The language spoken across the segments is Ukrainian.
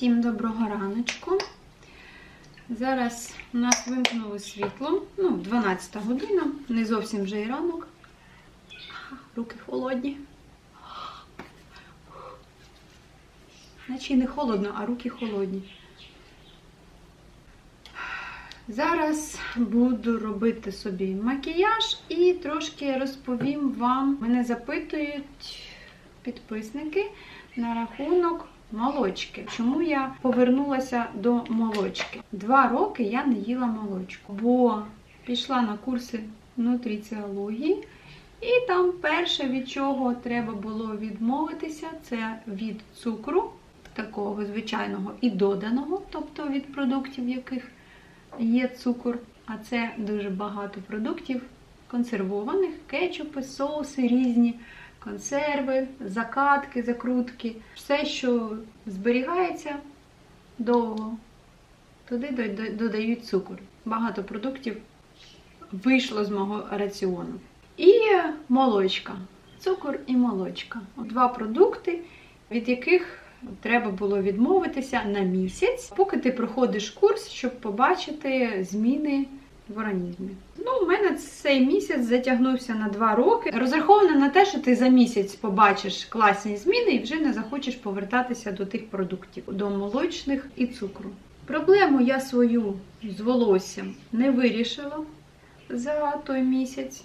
Всім доброго раночку. Зараз у нас вимкнули світло. Ну, 12 година, не зовсім вже і ранок. Руки холодні. Наче не холодно, а руки холодні. Зараз буду робити собі макіяж і трошки розповім вам. Мене запитують підписники на рахунок молочки. Чому я повернулася до молочки? Два роки я не їла молочку, бо пішла на курси нутриціології. І там перше, від чого треба було відмовитися, це від цукру, такого звичайного і доданого, тобто від продуктів, в яких є цукор. А це дуже багато продуктів консервованих, кетчупи, соуси різні, консерви, закатки, закрутки. Все, що зберігається довго, туди додають цукор. Багато продуктів вийшло з мого раціону. І молочка. Цукор і молочка. Два продукти, від яких треба було відмовитися на місяць, поки ти проходиш курс, щоб побачити зміни в організмі. Ну, у мене цей місяць затягнувся на два роки. Розраховано на те, що ти за місяць побачиш класні зміни і вже не захочеш повертатися до тих продуктів, до молочних і цукру. Проблему я свою з волоссям не вирішила за той місяць.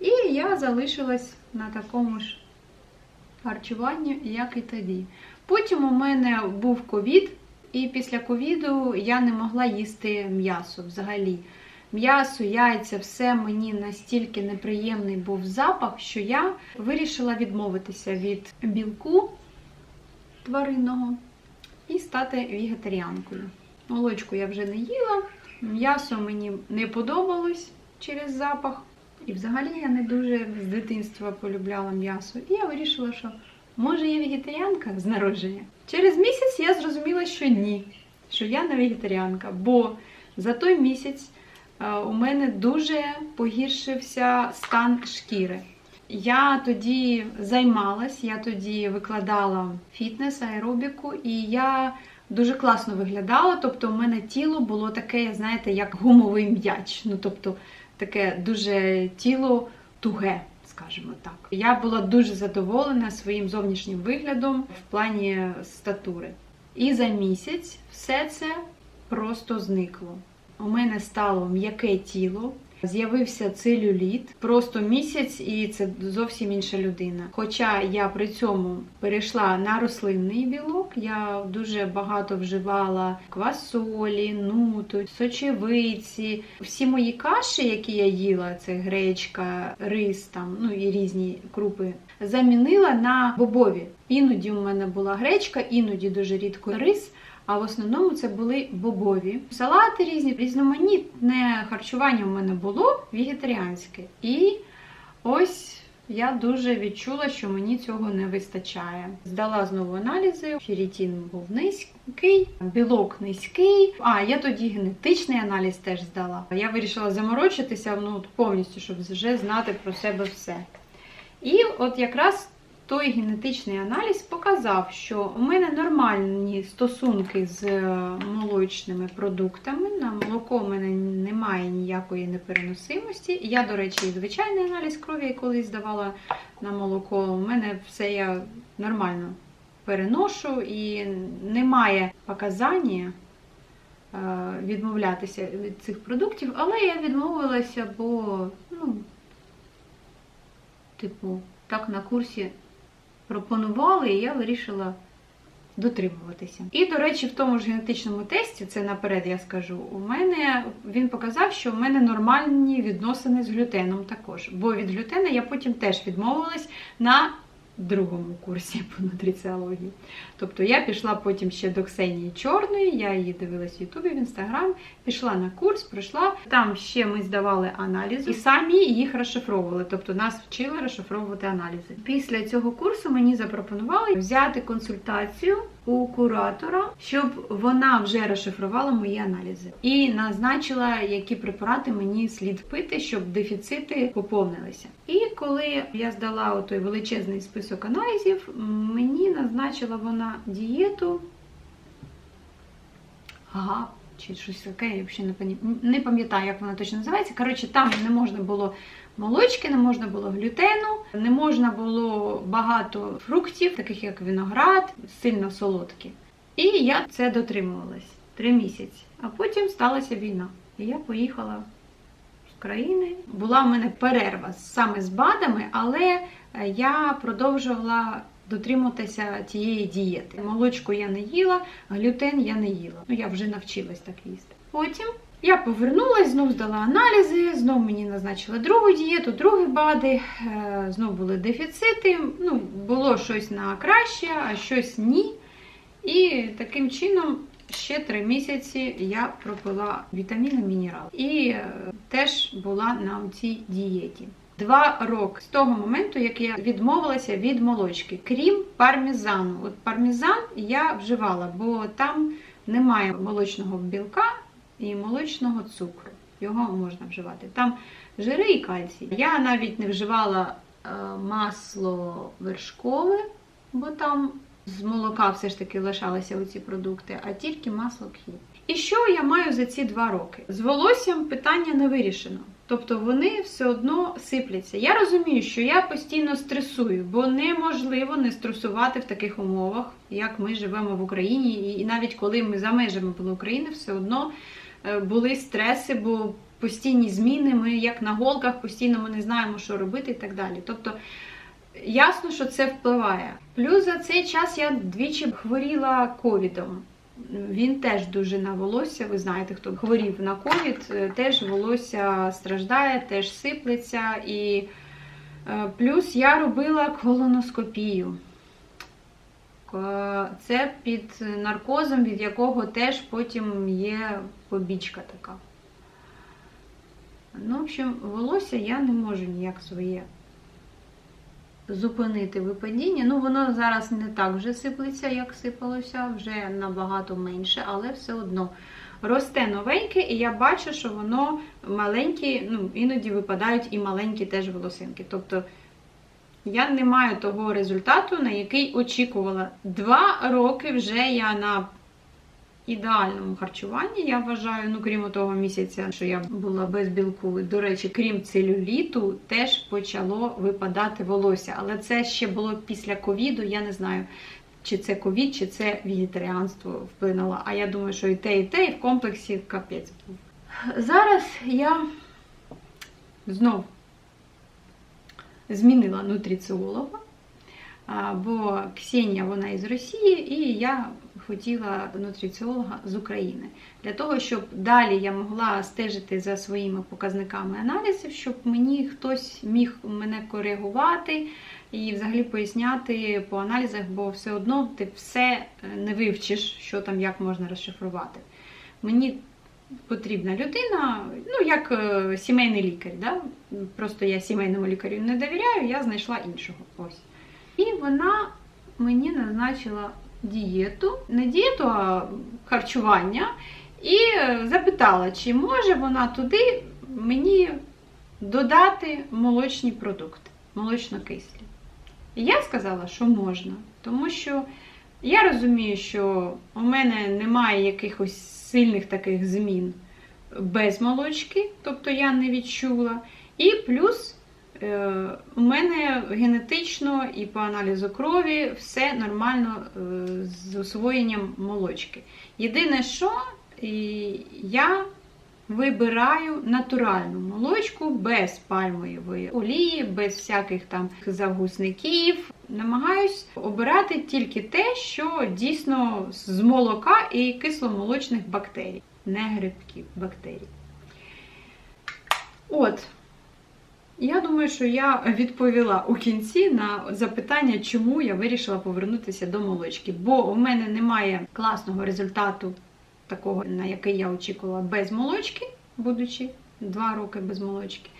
І я залишилась на такому ж харчуванні, як і тоді. Потім у мене був ковід, і після ковіду я не могла їсти м'ясо взагалі. М'ясо, яйця, все мені настільки неприємний був запах, що я вирішила відмовитися від білку тваринного і стати вегетаріанкою. Молочку я вже не їла, м'ясо мені не подобалось через запах. І взагалі я не дуже з дитинства полюбляла м'ясо. І я вирішила, що може я вегетаріанка з народження. Через місяць я зрозуміла, що ні, що я не вегетаріанка, бо за той місяць у мене дуже погіршився стан шкіри. Я тоді займалась, я тоді викладала фітнес, аеробіку, і я дуже класно виглядала. Тобто, у мене тіло було таке, знаєте, як гумовий м'яч. Ну, тобто, таке дуже тіло туге, скажімо так. Я була дуже задоволена своїм зовнішнім виглядом в плані статури. І за місяць все це просто зникло. У мене стало м'яке тіло, з'явився целюліт. Просто місяць, і це зовсім інша людина. Хоча я при цьому перейшла на рослинний білок, я дуже багато вживала квасолі, нуту, сочевиці. Всі мої каші, які я їла, це гречка, рис там, ну і різні крупи, замінила на бобові. Іноді у мене була гречка, іноді дуже рідко рис. А в основному це були бобові. Салати різні, різноманітне харчування в мене було вегетаріанське. І ось я дуже відчула, що мені цього не вистачає. Здала знову аналізи. Ферритін був низький, білок низький. А я тоді генетичний аналіз теж здала. Я вирішила заморочитися ну, повністю, щоб вже знати про себе все. І от якраз той генетичний аналіз показав, що у мене нормальні стосунки з е, молочними продуктами. На молоко у мене немає ніякої непереносимості. Я, до речі, звичайний аналіз крові колись здавала на молоко. У мене все я нормально переношу і немає показання е, відмовлятися від цих продуктів, але я відмовилася, бо, ну, типу, так на курсі пропонували, і я вирішила дотримуватися. І, до речі, в тому ж генетичному тесті, це наперед я скажу, у мене він показав, що в мене нормальні відносини з глютеном також. Бо від глютена я потім теж відмовилась на другому курсі по нутриціології. Тобто я пішла потім ще до Ксенії Чорної, я її дивилась в Ютубі, в Інстаграм, пішла на курс, пройшла. Там ще ми здавали аналізи і самі їх розшифровували. Тобто нас вчили розшифровувати аналізи. Після цього курсу мені запропонували взяти консультацію у куратора, щоб вона вже розшифрувала мої аналізи і назначила, які препарати мені слід пити, щоб дефіцити поповнилися. І коли я здала той величезний список аналізів, мені назначила вона дієту га чи щось таке, я взагалі не пам'ятаю, як вона точно називається. Коротше, там не можна було молочки, не можна було глютену, не можна було багато фруктів, таких як виноград, сильно солодкі. І я це дотримувалась три місяці. А потім сталася війна. І я поїхала з країни. Була в мене перерва саме з БАДами, але е, я продовжувала дотримуватися тієї дієти. Молочку я не їла, глютен я не їла. Ну я вже навчилась так їсти. Потім я повернулася, знов здала аналізи, знов мені назначили другу дієту, другі БАДи, е, знов були дефіцити. Ну, було щось на краще, а щось ні. І таким чином ще три місяці я пропила вітаміни, мінерал. І е, теж була на цій дієті. Два роки з того моменту, як я відмовилася від молочки, крім пармезану. От пармезан я вживала, бо там немає молочного білка і молочного цукру. Його можна вживати. Там жири і кальцій. Я навіть не вживала е, масло вершкове, бо там з молока все ж таки лишалися оці продукти, а тільки масло кхі. І що я маю за ці два роки? З волоссям питання не вирішено. Тобто вони все одно сипляться. Я розумію, що я постійно стресую, бо неможливо не стресувати в таких умовах, як ми живемо в Україні. І навіть коли ми за межами були України, все одно е, були стреси, бо постійні зміни, ми як на голках, постійно ми не знаємо, що робити і так далі. Тобто Ясно, що це впливає. Плюс за цей час я двічі хворіла ковідом. Він теж дуже на волосся. Ви знаєте, хто хворів на ковід, е, теж волосся страждає, теж сиплеться. І е, плюс я робила колоноскопію. Це під наркозом, від якого теж потім є побічка така. Ну, в общем, волосся я не можу ніяк своє зупинити випадіння. Ну, воно зараз не так вже сиплеться, як сипалося, вже набагато менше, але все одно росте новеньке, і я бачу, що воно маленькі, ну, іноді випадають і маленькі теж волосинки. Тобто я не маю того результату, на який очікувала. Два роки вже я на ідеальному харчуванні, я вважаю, ну крім того місяця, що я була без білку. До речі, крім целюліту, теж почало випадати волосся. Але це ще було після ковіду. Я не знаю, чи це ковід, чи це вегетаріанство вплинуло. А я думаю, що і те, і те, і в комплексі капець був. Зараз я знов змінила нутриціолога. Бо Ксенія вона із Росії, і я хотіла нутриціолога з України. Для того, щоб далі я могла стежити за своїми показниками аналізів, щоб мені хтось міг мене коригувати і взагалі поясняти по аналізах, бо все одно ти все не вивчиш, що там як можна розшифрувати. Мені потрібна людина, ну як е, сімейний лікар. Да? Просто я сімейному лікарю не довіряю, я знайшла іншого. Ось. І вона мені назначила дієту, не дієту, а харчування. І запитала, чи може вона туди мені додати молочні продукти, молочно-кислі. І я сказала, що можна, тому що я розумію, що у мене немає якихось сильних таких змін без молочки, тобто я не відчула. І плюс Е, у мене генетично і по аналізу крові все нормально е, з освоєнням молочки. Єдине, що я вибираю натуральну молочку без пальмової олії, без всяких там загусників. Намагаюсь обирати тільки те, що дійсно з молока і кисломолочних бактерій, не грибків бактерій. От. Я думаю, що я відповіла у кінці на запитання, чому я вирішила повернутися до молочки. Бо у мене немає класного результату, такого, на який я очікувала без молочки, будучи два роки без молочки.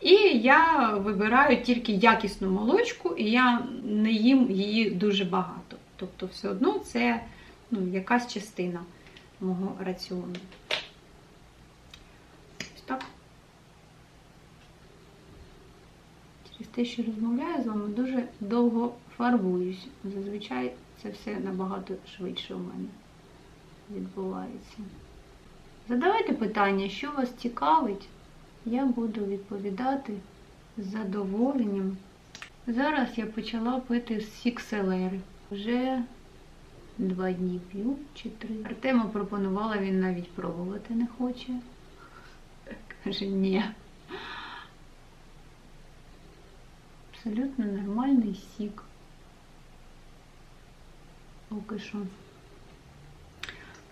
І я вибираю тільки якісну молочку, і я не їм її дуже багато. Тобто, все одно це ну, якась частина мого раціону. Ось так. Через те, що розмовляю з вами, дуже довго фарбуюсь. Зазвичай це все набагато швидше у мене. відбувається. Задавайте питання, що вас цікавить. Я буду відповідати з задоволенням. Зараз я почала пити сік селери. Вже два дні п'ю чи три. Артему пропонувала, він навіть пробувати не хоче. Каже, ні. Абсолютно нормальний сік. Поки що.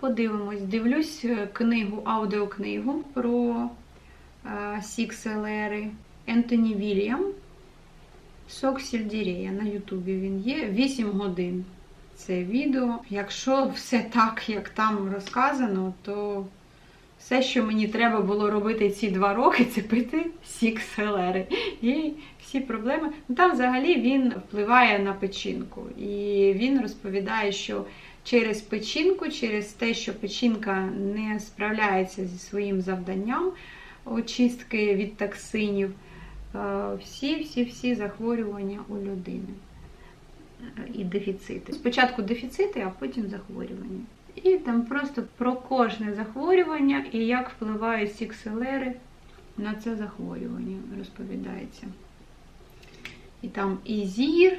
Подивимось, дивлюсь е, книгу, аудіокнигу про е, сік селери Ентоні Вільям. Сок сельдерея на Ютубі він є. 8 годин це відео. Якщо все так, як там розказано, то все, що мені треба було робити ці два роки, це пити сік селери. І всі проблеми. Ну, там взагалі він впливає на печінку. І він розповідає, що через печінку, через те, що печінка не справляється зі своїм завданням очистки від токсинів, всі-всі-всі захворювання у людини е, і дефіцити. Спочатку дефіцити, а потім захворювання. І там просто про кожне захворювання і як впливають сікселери на це захворювання, розповідається. І там і зір,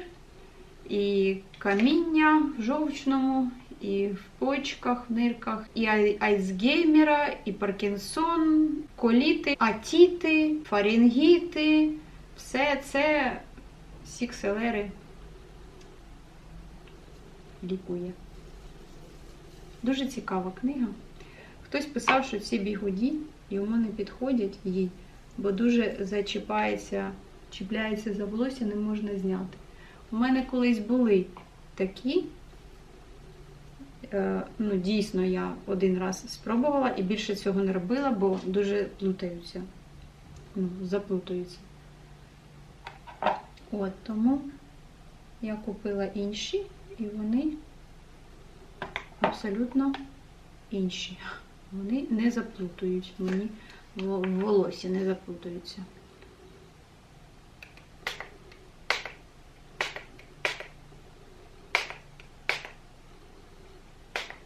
і каміння в жовчному, і в почках, в нирках, і ай- альцгеймера, і Паркінсон, коліти, атіти, фарінгіти. Все це сікселери лікує. Дуже цікава книга. Хтось писав, що ці бігуді йому не підходять їй, бо дуже зачіпається, чіпляється за волосся, не можна зняти. У мене колись були такі. Е, Ну, дійсно, я один раз спробувала і більше цього не робила, бо дуже плутаються. Ну, заплутаються. От тому я купила інші, і вони абсолютно інші. Вони не заплутують мені в в волосі, не заплутаються.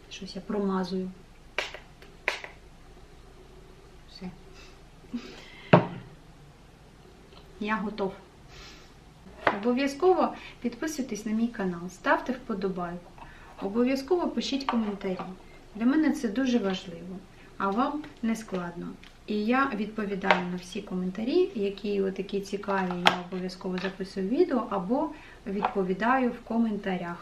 Щось я промазую. Все. Я готов. Обов'язково підписуйтесь на мій канал, ставте вподобайку. Обов'язково пишіть коментарі. Для мене це дуже важливо, а вам не складно. І я відповідаю на всі коментарі, які такі цікаві, я обов'язково записую відео або відповідаю в коментарях.